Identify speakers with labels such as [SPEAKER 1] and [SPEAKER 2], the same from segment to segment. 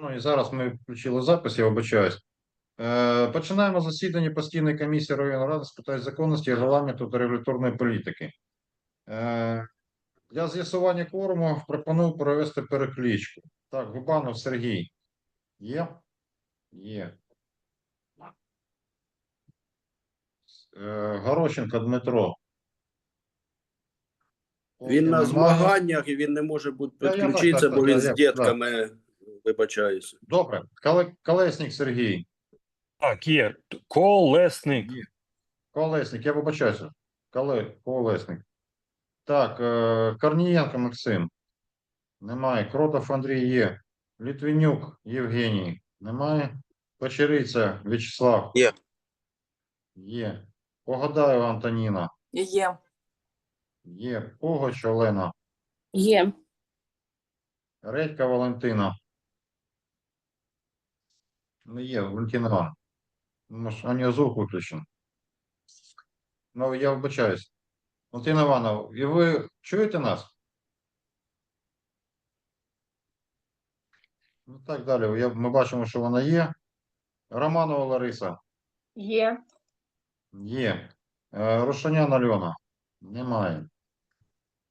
[SPEAKER 1] Шановні, зараз ми включили запис, я вибачаюсь. Е, Починаємо засідання постійної комісії районної ради з питань законності, регламенту та регуляторної політики. Е, Для з'ясування кворуму пропоную провести перекличку. Так, Губанов Сергій. Є? Є. Е, Горощенко Дмитро.
[SPEAKER 2] Він на змаганнях і він не може бути підключитися, бо він з дітками вибачаюся.
[SPEAKER 1] Добре. Коле- Колесник Сергій.
[SPEAKER 3] Так, є. Колесник.
[SPEAKER 1] Колесник, я вибачаюся. Коле... Колесник. Так, е... Корнієнко Максим. Немає. Кротов Андрій є. Літвінюк Євгеній. Немає. Печериця В'ячеслав.
[SPEAKER 4] Є.
[SPEAKER 1] Є. Погадаєва Антоніна.
[SPEAKER 5] Є.
[SPEAKER 1] Є. Погоч Олена.
[SPEAKER 5] Є.
[SPEAKER 1] Редька Валентина. Не є, Валентина. Може, а не звук виключен. Ну, я вибачаюсь. Валентина Івановна, і ви чуєте нас? Ну, так далі. Я, ми бачимо, що вона є. Романова Лариса.
[SPEAKER 5] Є.
[SPEAKER 1] Є. Е, Рошанян Альона. Немає.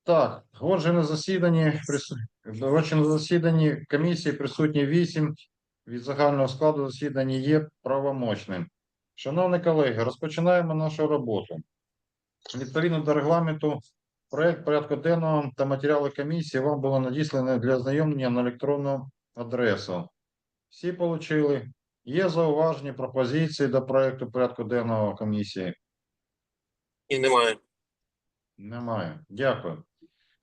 [SPEAKER 1] Так, отже, на засіданні, прису... отже, на засіданні комісії присутні 8 від загального складу засідання є правомочним. Шановні колеги, розпочинаємо нашу роботу. Відповідно до регламенту, проект порядку денного та матеріали комісії вам було надіслані для ознайомлення на електронну адресу. Всі отримали. Є зауваження, пропозиції до проекту порядку денного комісії?
[SPEAKER 4] І немає.
[SPEAKER 1] Немає. Дякую.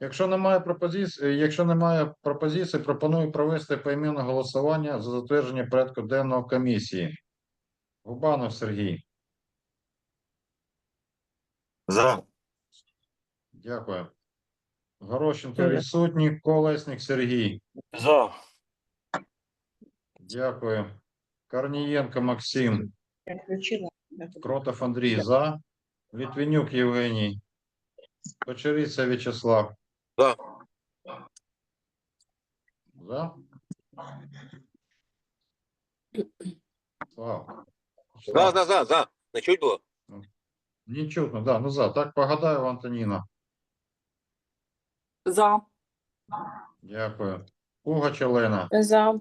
[SPEAKER 1] Якщо немає пропозицій, якщо немає пропозицій, пропоную провести поіменне голосування за затвердження порядку денного комісії. Губанов Сергій.
[SPEAKER 4] За.
[SPEAKER 1] Дякую. Горощенко відсутній. Колесник Сергій.
[SPEAKER 3] За.
[SPEAKER 1] Дякую. Корнієнко Максим. Кротов Андрій за. Літвінюк Євгеній. Печериця В'ячеслав.
[SPEAKER 4] За.
[SPEAKER 1] За. Слав.
[SPEAKER 4] За, за, за, за. Не чуть було?
[SPEAKER 1] Не чутно, да, ну за. Так Погадаєва Антоніна.
[SPEAKER 5] За.
[SPEAKER 1] Дякую. Пугач Олена.
[SPEAKER 5] За.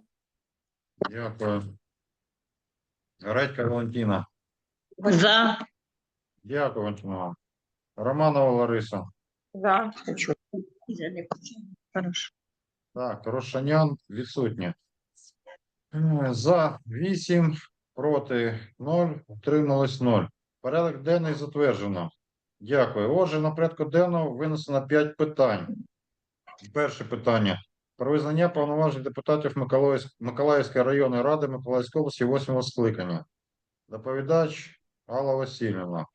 [SPEAKER 1] Дякую. Редька Валентина.
[SPEAKER 5] За.
[SPEAKER 1] Дякую, Валентина. Романова Лариса.
[SPEAKER 5] За.
[SPEAKER 1] Так, Рошанян відсутня. Е, За 8, проти 0, утрималось 0. Порядок денний затверджено. Дякую. Отже, на порядку денного винесено 5 питань. Перше питання. Про визнання повноважень депутатів Миколаївської районної ради Миколаївської області 8 скликання. Доповідач Алла Васильівна.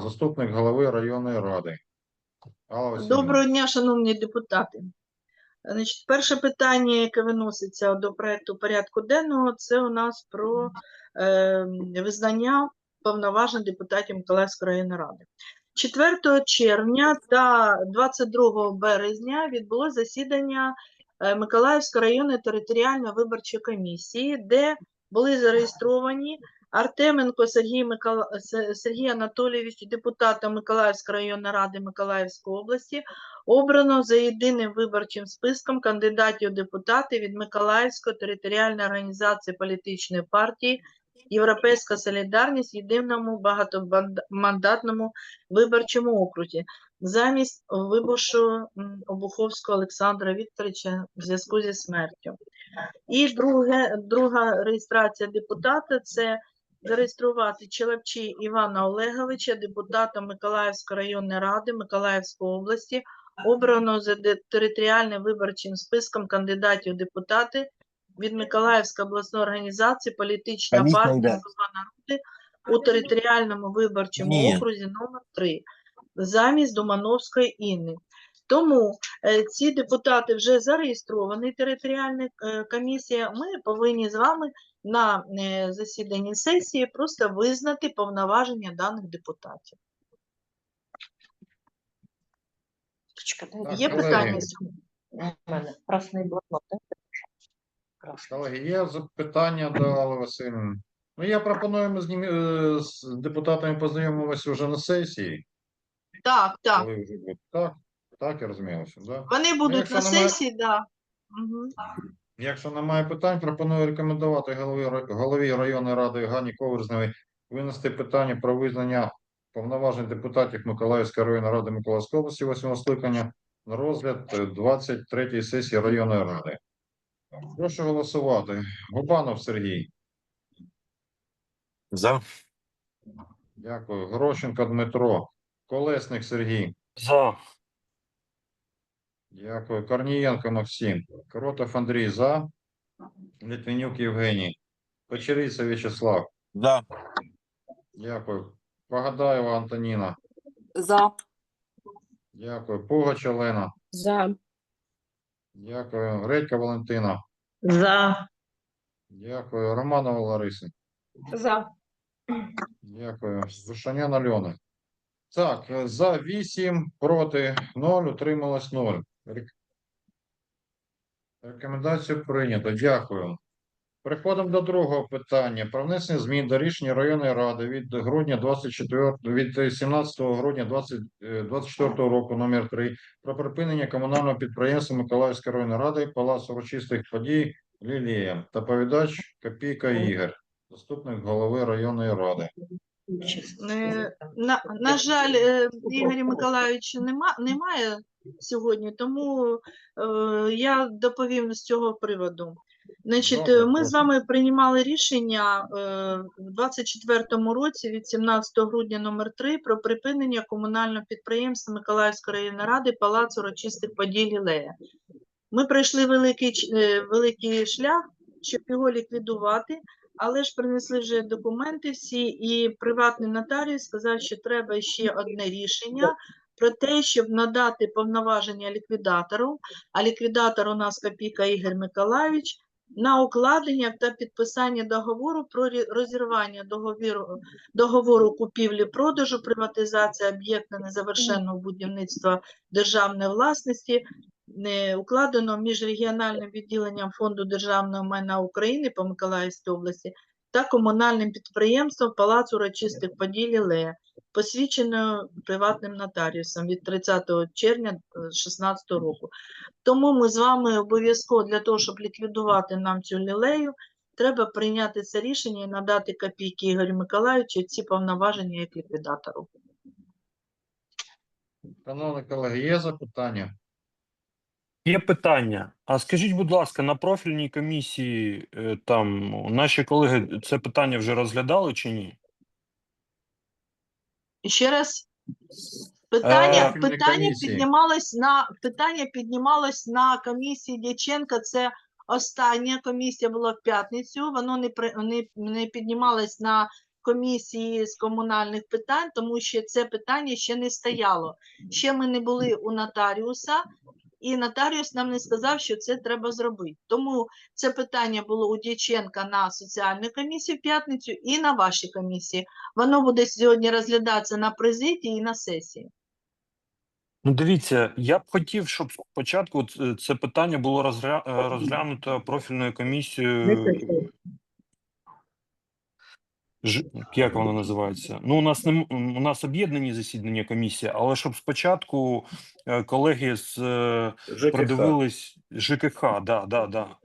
[SPEAKER 1] Заступник голови районної ради.
[SPEAKER 6] Доброго дня, шановні депутати. Значить, перше питання, яке виноситься до проекту порядку денного, це у нас про е, визнання повноважень депутатів Миколаївської районної ради. 4 червня та 22 березня відбулося засідання е, Миколаївської районної територіальної виборчої комісії, де були зареєстровані Артеменко Сергій, Микола... Сергій Анатолійович, депутата Миколаївської районної ради Миколаївської області, обрано за єдиним виборчим списком кандидатів депутати від Миколаївської територіальної організації політичної партії Європейська солідарність в єдиному багатомандатному виборчому окрузі замість виборшу Обуховського Олександра Вікторовича в зв'язку зі смертю. І друге, друга реєстрація депутата це зареєструвати Челапчі Івана Олеговича, депутата Миколаївської районної ради Миколаївської області, обрано за територіальним виборчим списком кандидатів депутати від Миколаївської обласної організації політична партія
[SPEAKER 4] йде.
[SPEAKER 6] «Слуга народу» у територіальному виборчому
[SPEAKER 4] Ні.
[SPEAKER 6] окрузі номер 3 замість Думановської Інни. Тому е, ці депутати вже зареєстровані територіальна е, комісія. Ми повинні з вами на е, засіданні сесії просто визнати повноваження даних депутатів.
[SPEAKER 1] Так,
[SPEAKER 6] Є питання?
[SPEAKER 7] У мене красний блокнот.
[SPEAKER 1] Колеги, є запитання до Алли Васильівни? Ну, я пропоную, ми з ними е, з депутатами познайомимося вже на сесії.
[SPEAKER 6] Так, так.
[SPEAKER 1] Коли вже буде. Так, так, я розумію, що, да?
[SPEAKER 6] Вони будуть на сесії, да. Угу.
[SPEAKER 1] Якщо немає питань, пропоную рекомендувати голові, голові районної ради Гані Коверзневій винести питання про визнання повноважень депутатів Миколаївської районної ради Миколаївської області 8 скликання на розгляд е, 23-ї сесії районної ради. Прошу голосувати. Губанов Сергій.
[SPEAKER 4] За.
[SPEAKER 1] Дякую. Грощенко Дмитро. Колесник Сергій.
[SPEAKER 3] За.
[SPEAKER 1] Дякую. Корнієнко Максим. Коротов Андрій за. Літвінюк Євгеній. Печериця В'ячеслав.
[SPEAKER 4] За.
[SPEAKER 1] Дякую. Погадаєва Антоніна.
[SPEAKER 5] За.
[SPEAKER 1] Дякую. Пугач Олена.
[SPEAKER 5] За.
[SPEAKER 1] Дякую. Редька Валентина.
[SPEAKER 5] За.
[SPEAKER 1] Дякую. Романова Лариса.
[SPEAKER 5] За.
[SPEAKER 1] Дякую. Вишанян Альона. Так, за 8, проти 0, утрималось 0. Рек- Рекомендацію прийнято. Дякую. Переходимо до другого питання. Про внесення змін до рішення районної ради від грудня 24, від 17 грудня 2024 року номер 3 про припинення комунального підприємства Миколаївської районної ради Палац урочистих подій Лілія. Доповідач Копійка Ігор, заступник голови районної ради.
[SPEAKER 6] Е, На, на жаль, е, Ігоря Миколайовича нема, немає сьогодні, тому е, я доповім з цього приводу. Значить, е, ми з вами приймали рішення е, в 24-му році від 17 грудня номер 3 про припинення комунального підприємства Миколаївської районної ради Палац урочистих подій Лілея. Ми пройшли великий, е, великий шлях, щоб його ліквідувати, але ж принесли вже документи всі, і приватний нотаріус сказав, що треба ще одне рішення про те, щоб надати повноваження ліквідатору, а ліквідатор у нас Копійка Ігор Миколайович, на укладення та підписання договору про розірвання договору, договору купівлі-продажу, приватизації об'єкта незавершеного будівництва державної власності, укладено між регіональним відділенням Фонду державного майна України по Миколаївській області та комунальним підприємством Палац урочистих подій Лілея, посвідченою приватним нотаріусом від 30 червня 2016 року. Тому ми з вами обов'язково для того, щоб ліквідувати нам цю лілею, треба прийняти це рішення і надати копійки Ігорю Миколаївичу ці повноваження як ліквідатору.
[SPEAKER 1] Шановні колеги, є запитання?
[SPEAKER 3] Є питання. А скажіть, будь ласка, на профільній комісії е, там наші колеги це питання вже розглядали чи ні?
[SPEAKER 6] Ще раз. Питання,
[SPEAKER 1] Профільні
[SPEAKER 6] питання піднімалось на питання піднімалось на комісії Дяченка. Це остання комісія була в п'ятницю. Воно не не, не піднімалось на комісії з комунальних питань, тому що це питання ще не стояло. Ще ми не були у нотаріуса, і нотаріус нам не сказав, що це треба зробити. Тому це питання було у Дяченка на соціальній комісії в п'ятницю і на вашій комісії. Воно буде сьогодні розглядатися на президії і на сесії.
[SPEAKER 3] Ну, дивіться, я б хотів, щоб спочатку це питання було розгля... е, розглянуто профільною комісією. Ж... Як воно називається? Ну, у нас не у нас об'єднані засідання комісії, але щоб спочатку е, колеги з е,
[SPEAKER 2] ЖКХ.
[SPEAKER 3] продивились ЖКХ, да, да, да.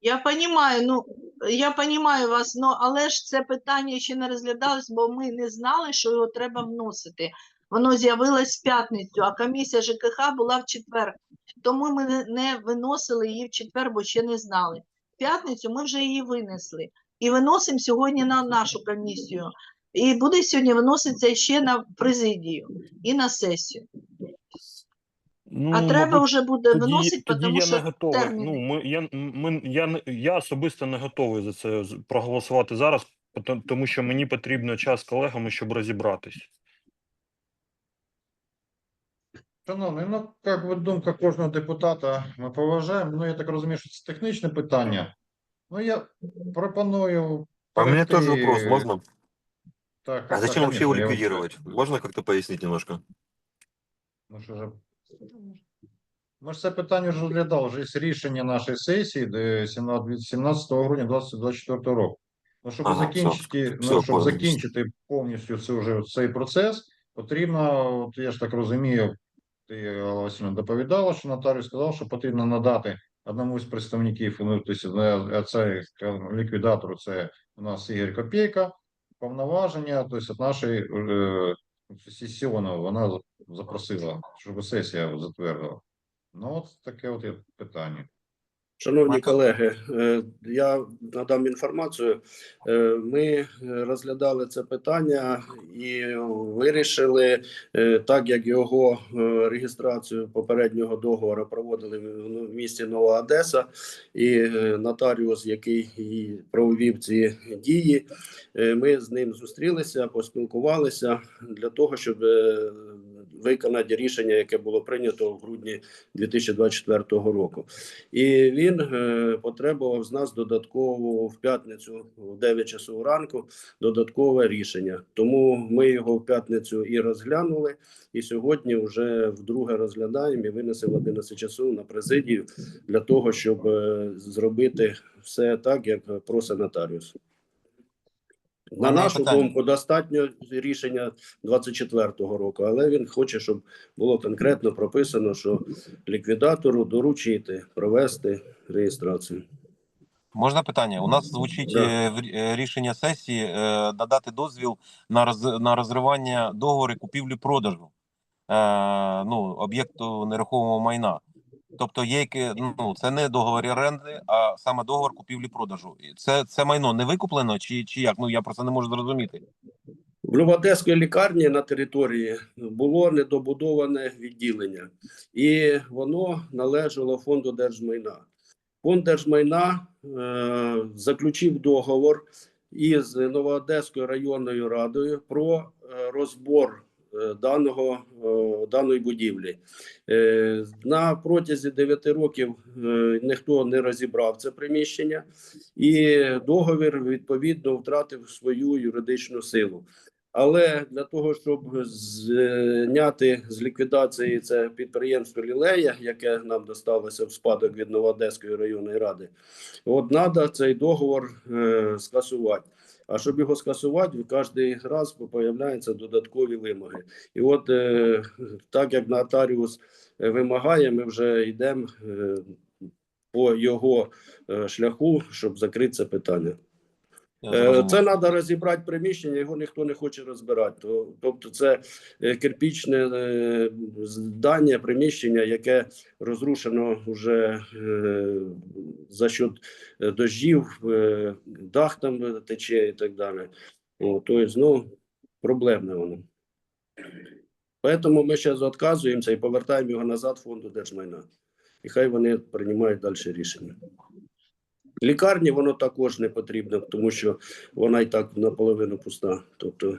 [SPEAKER 6] Я понимаю, ну я понимаю вас, ну але ж це питання ще не розглядалось, бо ми не знали, що його треба вносити. Воно з'явилось в п'ятницю, а комісія ЖКХ була в четвер. Тому ми не виносили її в четвер, бо ще не знали. В п'ятницю ми вже її винесли і виносимо сьогодні на нашу комісію. І буде сьогодні виноситися ще на президію і на сесію.
[SPEAKER 3] Ну,
[SPEAKER 6] А треба
[SPEAKER 3] мабуть,
[SPEAKER 6] вже буде
[SPEAKER 3] тоді,
[SPEAKER 6] виносити,
[SPEAKER 3] тоді
[SPEAKER 6] тому
[SPEAKER 3] я
[SPEAKER 6] що
[SPEAKER 3] не готовий.
[SPEAKER 6] терміни.
[SPEAKER 3] Ну, ми, я, ми, я, я особисто не готовий за це проголосувати зараз, тому що мені потрібно час з колегами, щоб розібратись.
[SPEAKER 1] Шановний, ну, як би думка кожного депутата, ми поважаємо. Ну, я так розумію, що це технічне питання. Ну, я пропоную.
[SPEAKER 4] А у меня тоже вопрос, можно?
[SPEAKER 1] Так,
[SPEAKER 4] А зачем вообще его
[SPEAKER 1] конечно, я вам-
[SPEAKER 4] ликвидировать? Можно как-то пояснить немножко?
[SPEAKER 1] Ну, що ж... Ми ж це питання вже розглядали, вже є рішення нашої сесії де 17 17 грудня 2024 року. Ну, щоб
[SPEAKER 4] Ага,
[SPEAKER 1] закінчити,
[SPEAKER 4] все,
[SPEAKER 1] ну,
[SPEAKER 4] все,
[SPEAKER 1] щоб закінчити повністю це вже цей процес, потрібно, от я ж так розумію, ти Васильівна, доповідала, що нотаріус сказав, що потрібно надати одному з представників, тобто, це ліквідатору, це у нас Ігор Копійка, повноваження, тобто нашої е, сесійного вона запросила, щоб сесія затвердила. Ну, от таке от питання.
[SPEAKER 2] Шановні колеги, е, я надам інформацію. Е, Ми розглядали це питання і вирішили, е, так як його реєстрацію попереднього договору проводили в місті Нова Одеса, і нотаріус, який провів ці дії, ми з ним зустрілися, поспілкувалися для того, щоб виконати рішення, яке було прийнято в грудні 2024 року. І він е, потребував з нас додатково в п'ятницю в 9 часов ранку додаткове рішення. Тому ми його в п'ятницю і розглянули, і сьогодні вже вдруге розглядаємо і винесемо в 11 часов на президію для того, щоб е, зробити все так, як просить нотаріус. На нашу
[SPEAKER 4] питання.
[SPEAKER 2] думку, достатньо рішення 24-го року, але він хоче, щоб було конкретно прописано, що ліквідатору доручити провести реєстрацію.
[SPEAKER 4] Можна питання? У нас звучить
[SPEAKER 2] Да.
[SPEAKER 4] е, в е, рішення сесії е, надати дозвіл на роз, на розривання договору купівлі-продажу е, ну, об'єкту нерухомого майна. Тобто є ну, це не договір оренди, а саме договор купівлі-продажу. Це, це майно не викуплено чи, чи як? Ну я просто не можу зрозуміти.
[SPEAKER 2] В Любодеської лікарні на території було недобудоване відділення, і воно належало фонду держмайна. Фонд держмайна е, заключив договор із Новоодеською районною радою про е, розбор даного е, даної будівлі. Е, на протязі 9 років е, ніхто не розібрав це приміщення, і договір відповідно втратив свою юридичну силу. Але для того, щоб зняти з ліквідації це підприємство Лілея, яке нам досталося в спадок від Новоодеської районної ради, от треба цей договор е, скасувати. А щоб його скасувати, в кожний раз появляються додаткові вимоги. І от е, так як нотаріус е, вимагає, ми вже йдемо е, по його е, шляху, щоб закрити це питання. Е. Це треба розібрати приміщення, його ніхто не хоче розбирати. Тобто, це е, кирпічне е, здання, приміщення, яке розрушено вже за счет дощів, дах там тече і так далі. Тобто, ну, проблемне воно. Тому ми зараз відказуємося і повертаємо його назад фонду держмайна. І хай вони приймають далі рішення. Лікарні воно також не потрібно, тому що вона і так наполовину пуста. Тобто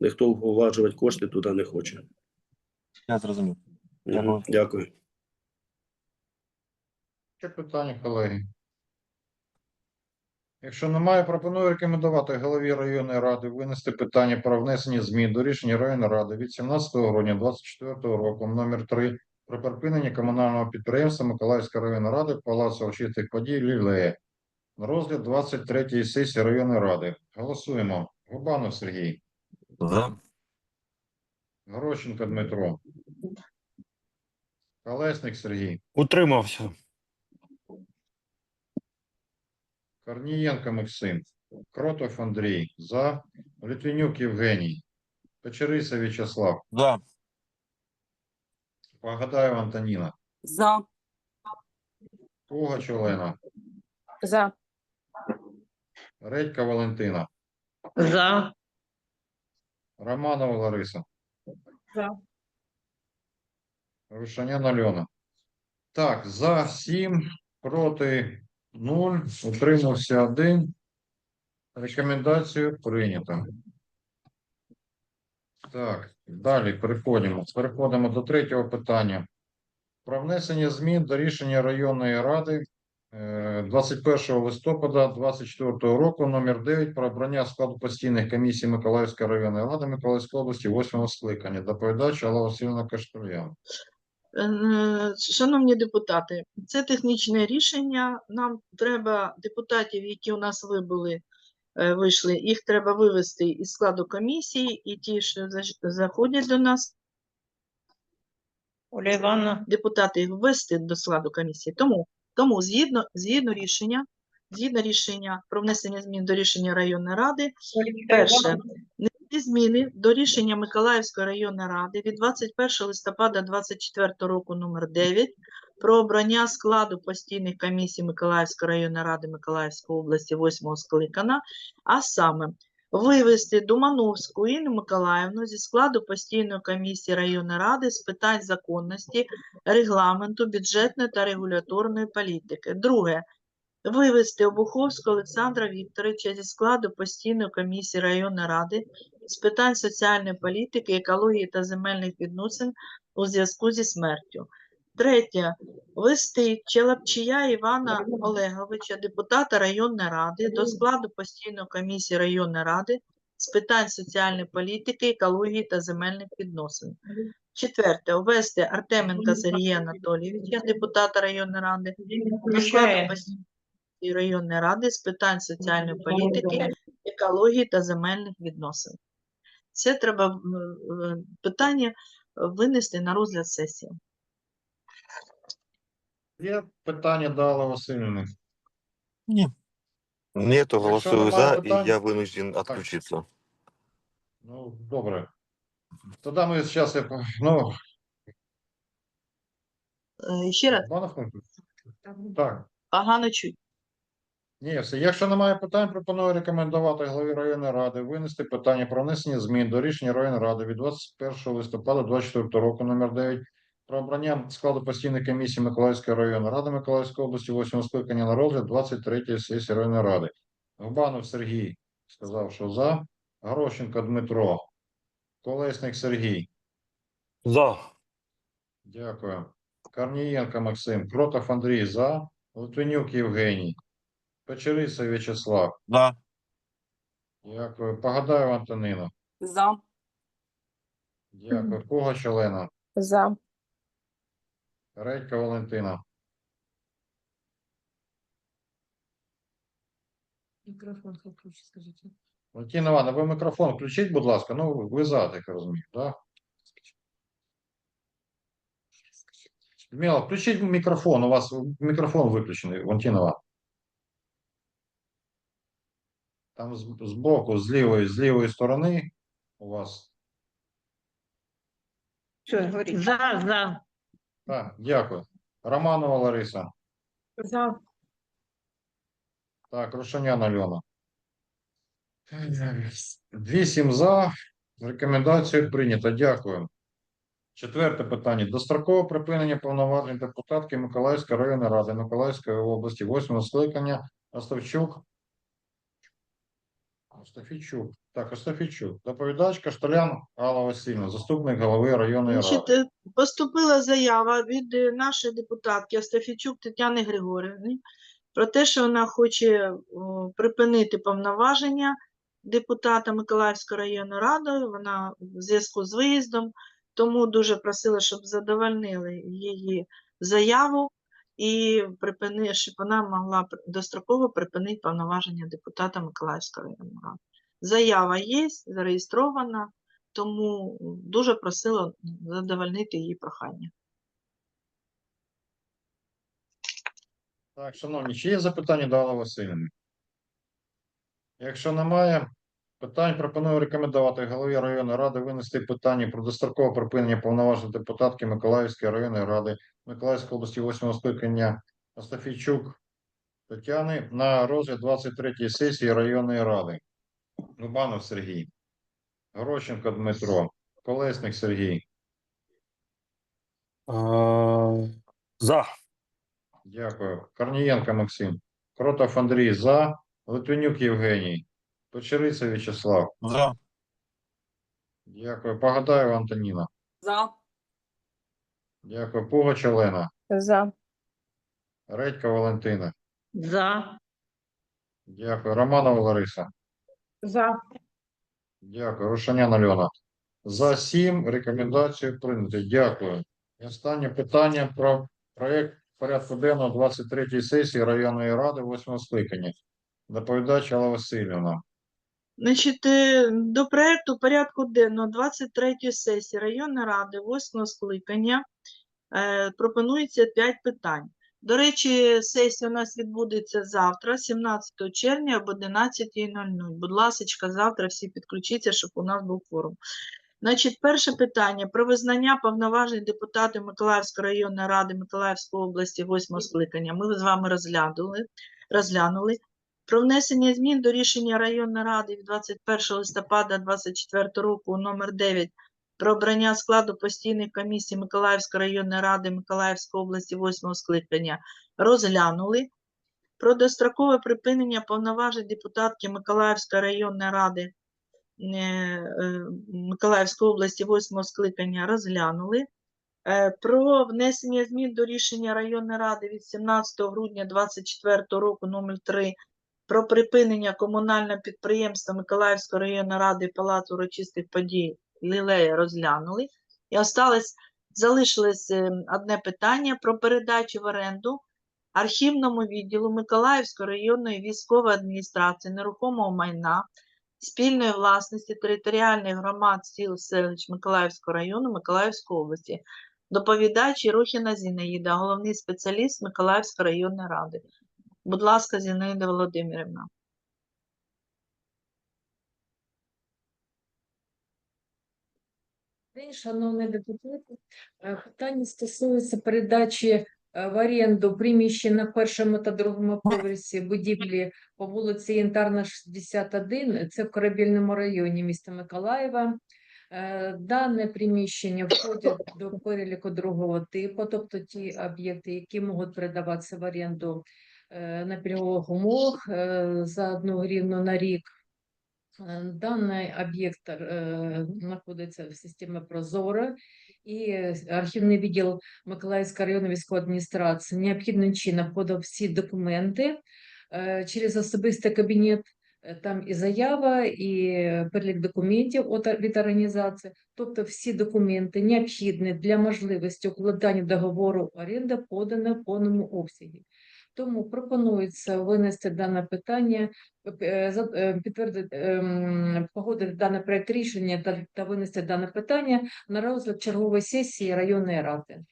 [SPEAKER 2] ніхто вважувати кошти туди не хоче.
[SPEAKER 4] Я зрозумів. Дякую.
[SPEAKER 2] Дякую.
[SPEAKER 1] Ще питання, колеги. Якщо немає, пропоную рекомендувати голові районної ради винести питання про внесення змін до рішення районної ради від 17 грудня 2024 року номер 3 про припинення комунального підприємства Миколаївська районна ради Палацу очистих подій Лілея на розгляд 23-ї сесії районної ради. Голосуємо. Губанов Сергій,
[SPEAKER 4] За.
[SPEAKER 1] Горощенко Дмитро, Колесник Сергій,
[SPEAKER 3] Утримався.
[SPEAKER 1] Корнієнко Максим, Кротов Андрій, за, Литвинюк Євгеній, Печериса В'ячеслав,
[SPEAKER 4] За.
[SPEAKER 1] Погадаєв Антоніна,
[SPEAKER 5] За.
[SPEAKER 1] Пугач Олена,
[SPEAKER 5] За.
[SPEAKER 1] Редька Валентина,
[SPEAKER 5] За.
[SPEAKER 1] Романова Лариса,
[SPEAKER 5] За.
[SPEAKER 1] Рушанян Альона. Так, за 7, проти 0, утримався 1. Рекомендацію прийнято. Так, далі переходимо. Переходимо до третього питання. Про внесення змін до рішення районної ради е, 21 листопада 2024 року номер 9 про обрання складу постійних комісій Миколаївської районної ради Миколаївської області 8 скликання. Доповідач Алла Васильівна Каштур'ян.
[SPEAKER 6] Е, Шановні депутати, це технічне рішення. Нам треба депутатів, які у нас вибули, е, вийшли, їх треба вивести із складу комісії, і ті, що заходять до нас,
[SPEAKER 5] Оля Івановна.
[SPEAKER 6] депутати їх ввести до складу комісії. Тому, тому згідно, згідно рішення, згідно рішення про внесення змін до рішення районної ради, Перше, внести зміни до рішення Миколаївської районної ради від 21 листопада 2024 року номер 9 про обрання складу постійних комісій Миколаївської районної ради Миколаївської області 8 скликана, а саме вивести Думановську Інну Миколаївну зі складу постійної комісії районної ради з питань законності, регламенту, бюджетної та регуляторної політики. Друге, вивести Обуховського Олександра Вікторовича зі складу постійної комісії районної ради з питань соціальної політики, екології та земельних відносин у зв'язку зі смертю. Третє. Вести Челапчія Івана Олеговича, депутата районної ради, до складу постійної комісії районної ради з питань соціальної політики, екології та земельних відносин. Четверте. Ввести Артеменка Сергія Анатолійовича, депутата районної ради, до складу постійної районної ради з питань соціальної політики, екології та земельних відносин. Це треба е, питання винести на розгляд сесії.
[SPEAKER 1] Є питання до Алли Васильівни.
[SPEAKER 4] Ні.
[SPEAKER 7] Нету, голосую
[SPEAKER 1] немає
[SPEAKER 7] за,
[SPEAKER 1] питань-
[SPEAKER 7] и я вынужден отключиться.
[SPEAKER 1] Ну, добре. Тоді ми зараз, ну,
[SPEAKER 6] Е, Ще раз,
[SPEAKER 1] так.
[SPEAKER 6] погано чуть.
[SPEAKER 1] Ні, все. Якщо немає питань, пропоную рекомендувати голові районної ради винести питання про внесення змін до рішення районної ради від 21 листопада 2024 року номер 9 про обрання складу постійної комісії Миколаївської районної ради Миколаївської області 8 скликання на розгляд 23 сесії районної ради. Губанов Сергій сказав, що за. Грощенко Дмитро. Колесник Сергій.
[SPEAKER 3] За.
[SPEAKER 1] Дякую. Корнієнко Максим. Кротов Андрій за. Литвинюк Євгеній. Печериця В'ячеслав.
[SPEAKER 4] За.
[SPEAKER 1] Дякую. Погадаєв Антонина.
[SPEAKER 5] За.
[SPEAKER 1] Дякую. Пугач Олена.
[SPEAKER 5] За.
[SPEAKER 1] Редька Валентина.
[SPEAKER 8] Микрофон хай включить, скажите.
[SPEAKER 1] Валентина Івановна, ви мікрофон включіть, будь ласка. Ну, ви за, так я розумію, так? Людмила, включіть мікрофон. У вас мікрофон виключений, Валентина Івановна. Там з- збоку, з лівої, з лівої сторони у вас.
[SPEAKER 5] Що, говоріть? За, за.
[SPEAKER 1] Так, дякую. Романова Лариса.
[SPEAKER 5] За.
[SPEAKER 1] Так, Рушанян Альона. Вісім за. Рекомендацію прийнято. Дякую. Четверте питання. Дострокове припинення повноважень депутатки Миколаївської районної ради Миколаївської області, восьмого скликання Оставчук. Остафійчук. Так, Остафійчук. Доповідач Кашталян Алла Васильівна, заступник голови районної ради.
[SPEAKER 6] е, поступила заява від е, нашої депутатки Остафійчук Тетяни Григорівни про те, що вона хоче о, припинити повноваження депутата Миколаївської районної ради. Вона в зв'язку з виїздом, тому дуже просила, щоб задовольнили її заяву і припини, щоб вона могла достроково припинити повноваження депутата Миколаївської районної. Заява є, зареєстрована, тому дуже просила задовольнити її прохання.
[SPEAKER 1] Так, шановні, чи є запитання до Алли Васильівни? Якщо немає питань, пропоную рекомендувати голові районної ради винести питання про дострокове припинення повноважень депутатки Миколаївської районної ради Миколаївської області 8 скликання Остафійчук Тетяни на розгляд 23 сесії районної ради. Губанов Сергій, Грощенко Дмитро, Колесник Сергій.
[SPEAKER 3] За.
[SPEAKER 1] Дякую. Корнієнко Максим. Кротов Андрій за. Литвинюк Євгеній. Печериця В'ячеслав.
[SPEAKER 4] За.
[SPEAKER 1] Дякую. Погадаєв Антоніна.
[SPEAKER 5] За.
[SPEAKER 1] Дякую. Пугач Олена.
[SPEAKER 5] За.
[SPEAKER 1] Редька Валентина.
[SPEAKER 5] За.
[SPEAKER 1] Дякую. Романова Лариса.
[SPEAKER 5] За.
[SPEAKER 1] Дякую. Рушанян Альона. За сім рекомендацію прийнято. Дякую. І останнє питання про проект порядку денного 23-ї сесії районної ради 8 скликання. Доповідач Алла Васильівна.
[SPEAKER 6] Значить, е, до проекту порядку денного 23 сесії районної ради 8 скликання е, пропонується 5 питань. До речі, сесія у нас відбудеться завтра, 17 червня об 11.00. Будь ласка, завтра всі підключіться, щоб у нас був форум. Значить, перше питання про визнання повноважень депутатів Миколаївської районної ради Миколаївської області 8 скликання. Ми з вами розглянули, розглянули. Про внесення змін до рішення районної ради від 21 листопада 2024 року номер 9 про обрання складу постійних комісій Миколаївської районної ради Миколаївської області 8 скликання розглянули. Про дострокове припинення повноважень депутатки Миколаївської районної ради е, е, Миколаївської області 8 скликання розглянули. Е, Про внесення змін до рішення районної ради від 17 грудня 2024 року номер 3 про припинення комунального підприємства Миколаївської районної ради Палац урочистих подій Лілея розглянули. І осталось, залишилось е, одне питання про передачу в оренду архівному відділу Миколаївської районної військової адміністрації нерухомого майна спільної власності територіальних громад сіл селищ Миколаївського району Миколаївської області. Доповідач Єрохіна Зінаїда, головний спеціаліст Миколаївської районної ради. Будь ласка, Зінаїда Володимирівна.
[SPEAKER 8] День, шановні депутати, Е, питання стосується передачі е, в оренду приміщень на першому та другому поверсі будівлі по вулиці Янтарна, 61, це в Корабельному районі міста Миколаєва. Е, Дане приміщення входять до переліку другого типу, тобто ті об'єкти, які можуть передаватися в оренду на пільгових умовах е, за одну гривну на рік. Е, Даний об'єкт е, знаходиться в системі Прозоро, і е, архівний відділ Миколаївської районної військової адміністрації необхідним чином подав всі документи е, через особистий кабінет. Е, Там і заява, і перелік документів від організації, тобто всі документи необхідні для можливості укладання договору оренди подані в повному обсязі. Тому пропонується винести дане питання е, е, підтвердити, ем, погодити дане проект рішення та, та винести дане питання на розгляд чергової сесії районної ради.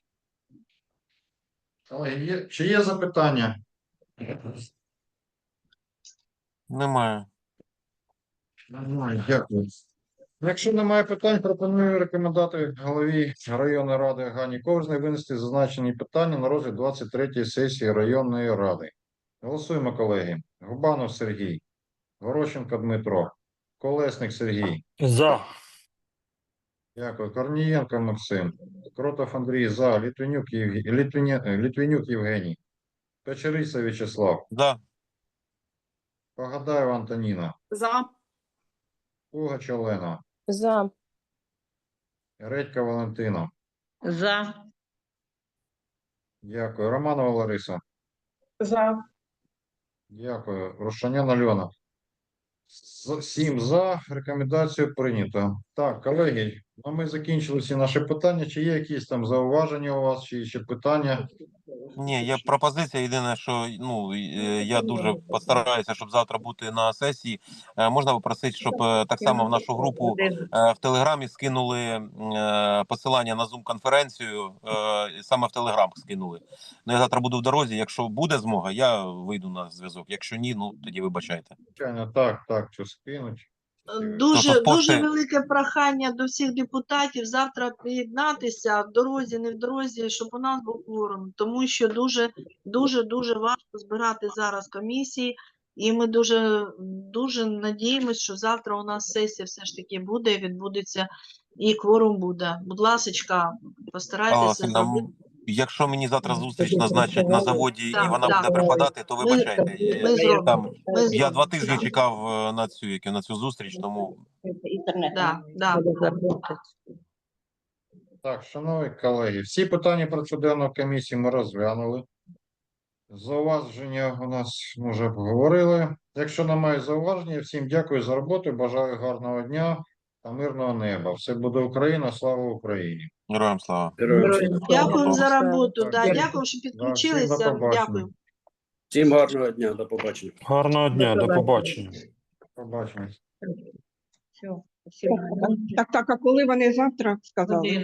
[SPEAKER 1] Колеги, є, чи є запитання?
[SPEAKER 4] Немає.
[SPEAKER 1] Немає, дякую. Якщо немає питань, пропоную рекомендувати голові районної ради Гані Ковзній винести зазначені питання на розгляд 23-ї сесії районної ради. Голосуємо, колеги. Губанов Сергій, Горощенко Дмитро, Колесник Сергій,
[SPEAKER 3] За.
[SPEAKER 1] дякую. Корнієнко Максим, Кротов Андрій, за, Літвінюк, Євгі... Літвіні- Літвінюк Євгеній, Печериця В'ячеслав,
[SPEAKER 4] Да.
[SPEAKER 1] Погадаєва Антоніна,
[SPEAKER 6] За.
[SPEAKER 1] Пугач Олена,
[SPEAKER 5] За.
[SPEAKER 1] Редька Валентина.
[SPEAKER 5] За.
[SPEAKER 1] Дякую. Романова Лариса.
[SPEAKER 6] За.
[SPEAKER 1] Дякую. Рушанян Альона. З- Сім за. Рекомендацію прийнято. Так, колеги, ну ми закінчили всі наші питання. Чи є якісь там зауваження у вас, чи ще питання?
[SPEAKER 4] Ні, є пропозиція. Єдине, що ну е, я дуже постараюся, щоб завтра бути на сесії. Е, Можна попросити, щоб е, так само в нашу групу в Телеграмі скинули посилання на Zoom-конференцію. е, Саме в Телеграм скинули. Ну я завтра буду в дорозі. Якщо буде змога, я вийду на зв'язок. Якщо ні, ну тоді вибачайте.
[SPEAKER 1] Так, так, що скинуть.
[SPEAKER 6] Дуже,
[SPEAKER 4] Тобто
[SPEAKER 6] дуже велике прохання до всіх депутатів завтра приєднатися в дорозі, не в дорозі, щоб у нас був кворум, тому що дуже, дуже, дуже важко збирати зараз комісії, і ми дуже, дуже надіємося, що завтра у нас сесія все ж таки буде, відбудеться, і кворум буде. Будь
[SPEAKER 4] Алла
[SPEAKER 6] постарайтеся зробити.
[SPEAKER 4] Якщо мені завтра зустріч назначать на заводі і вона
[SPEAKER 6] так.
[SPEAKER 4] буде припадати, то
[SPEAKER 6] Ми-
[SPEAKER 4] вибачайте.
[SPEAKER 6] ми
[SPEAKER 4] Е,
[SPEAKER 6] зробимо.
[SPEAKER 4] Там
[SPEAKER 6] Ми
[SPEAKER 4] я два тижні чекав е, на цю як, на цю зустріч, тому
[SPEAKER 6] Да, да.
[SPEAKER 1] Так, шановні колеги, всі питання процедурної комісії ми розглянули. Зауваження у нас ми вже обговорили. Якщо немає зауваження, всім дякую за роботу. Бажаю гарного дня та мирного неба. Все буде Україна, слава Україні!
[SPEAKER 4] Героям слава.
[SPEAKER 2] Героям.
[SPEAKER 6] Дякую за роботу. Да, дякую, що
[SPEAKER 1] всім до
[SPEAKER 6] підключилися.
[SPEAKER 1] побачення.
[SPEAKER 6] Дякую.
[SPEAKER 2] Всім гарного дня, до побачення.
[SPEAKER 3] Гарного дня, до
[SPEAKER 5] побачення.
[SPEAKER 1] Побачимось.
[SPEAKER 5] Все, спасибо.
[SPEAKER 9] Так, так, а коли вони завтра сказали?